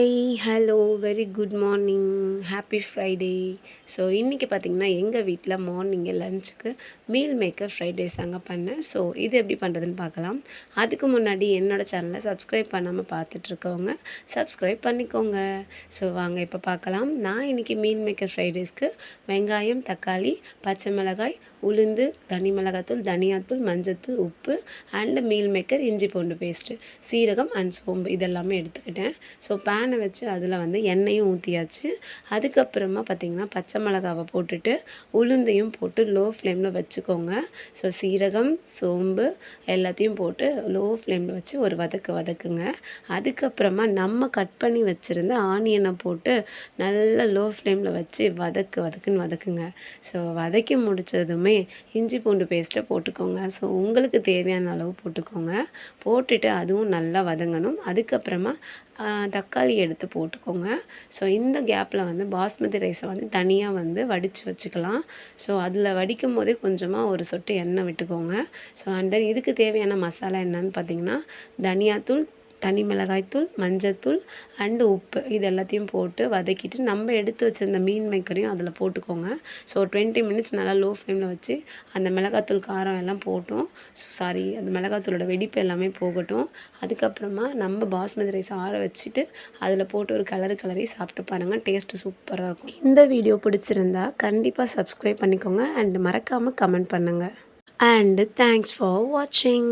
Hi hello very good morning happy Friday so இன்றைக்கி பார்த்திங்கன்னா எங்கள் வீட்டில் மார்னிங்கு லஞ்சுக்கு மீல் மேக்கர் ஃப்ரைட் ரைஸ் தாங்க பண்ணேன். ஸோ இது எப்படி பண்ணுறதுன்னு பார்க்கலாம் அதுக்கு முன்னாடி என்னோடய சேனலை சப்ஸ்கிரைப் பண்ணாமல் பார்த்துட்ருக்கவங்க சப்ஸ்கிரைப் பண்ணிக்கோங்க. ஸோ வாங்க இப்போ பார்க்கலாம் நான் இன்றைக்கி மீல் மேக்கர் ஃப்ரைட் ரைஸ்க்கு வெங்காயம் தக்காளி பச்சை மிளகாய் உளுந்து தனி மிளகாத்தூள் தனியாத்தூள் மஞ்சத்தூள் உப்பு அண்டு மீல் மேக்கர் இஞ்சி பூண்டு பேஸ்ட்டு சீரகம் அண்ட் சோம்பு இதெல்லாமே எடுத்துக்கிட்டேன். ஸோ பேன் வச்சு அதில் வந்து எண்ணெயும் ஊற்றியாச்சு அதுக்கப்புறமா பார்த்திங்கன்னா பச்சை மிளகாவை போட்டுட்டு உளுந்தையும் போட்டு லோ ஃப்ளேமில் வச்சுக்கோங்க. ஸோ சீரகம் சோம்பு எல்லாத்தையும் போட்டு லோ ஃப்ளேமில் வச்சு ஒரு வதக்கு வதக்குங்க. அதுக்கப்புறமா நம்ம கட் பண்ணி வச்சுருந்த ஆனியனை போட்டு நல்லா லோ ஃப்ளேமில் வச்சு வதக்கு வதக்குன்னு வதக்குங்க. ஸோ வதக்கி முடித்ததுமே இஞ்சி பூண்டு பேஸ்ட்டை போட்டுக்கோங்க. ஸோ உங்களுக்கு தேவையான அளவு போட்டுக்கோங்க. போட்டுட்டு அதுவும் நல்லா வதங்கணும். அதுக்கப்புறமா தக்காளி தக்காளி எடுத்து போட்டுக்கோங்க. ஸோ இந்த கேப்பில் வந்து பாஸ்மதி ரைஸை வந்து தனியாக வந்து வடித்து வச்சுக்கலாம். ஸோ அதில் வடிக்கும் போதே கொஞ்சமாக ஒரு சொட்டு எண்ணெய் விட்டுக்கோங்க. ஸோ அண்ட் தென் இதுக்கு தேவையான மசாலா என்னன்னு பார்த்தீங்கன்னா தனியாத்தூள் தனி மிளகாய்த்தூள் மஞ்சத்தூள் அண்டு உப்பு. இது எல்லாத்தையும் போட்டு வதக்கிட்டு நம்ம எடுத்து வச்சுருந்த மீன் மேக்கரையும் அதில் போட்டுக்கோங்க. ஸோ டுவெண்ட்டி மினிட்ஸ் நல்லா லோ ஃப்ளேமில் வச்சு அந்த மிளகாத்தூள் காரம் எல்லாம் போட்டோம். சாரி அந்த மிளகாத்தூளோட வெடிப்பு எல்லாமே போகட்டும். அதுக்கப்புறமா நம்ம பாஸ்மதி ரைஸ் ஆற வச்சுட்டு அதில் போட்டு ஒரு கலரு கலரி சாப்பிட்டு பாருங்கள் டேஸ்ட்டு சூப்பராக இருக்கும். இந்த வீடியோ பிடிச்சிருந்தா கண்டிப்பாக சப்ஸ்கிரைப் பண்ணிக்கோங்க அண்ட் மறக்காமல் கமெண்ட் பண்ணுங்கள் அண்டு தேங்க்ஸ் ஃபார் வாட்சிங்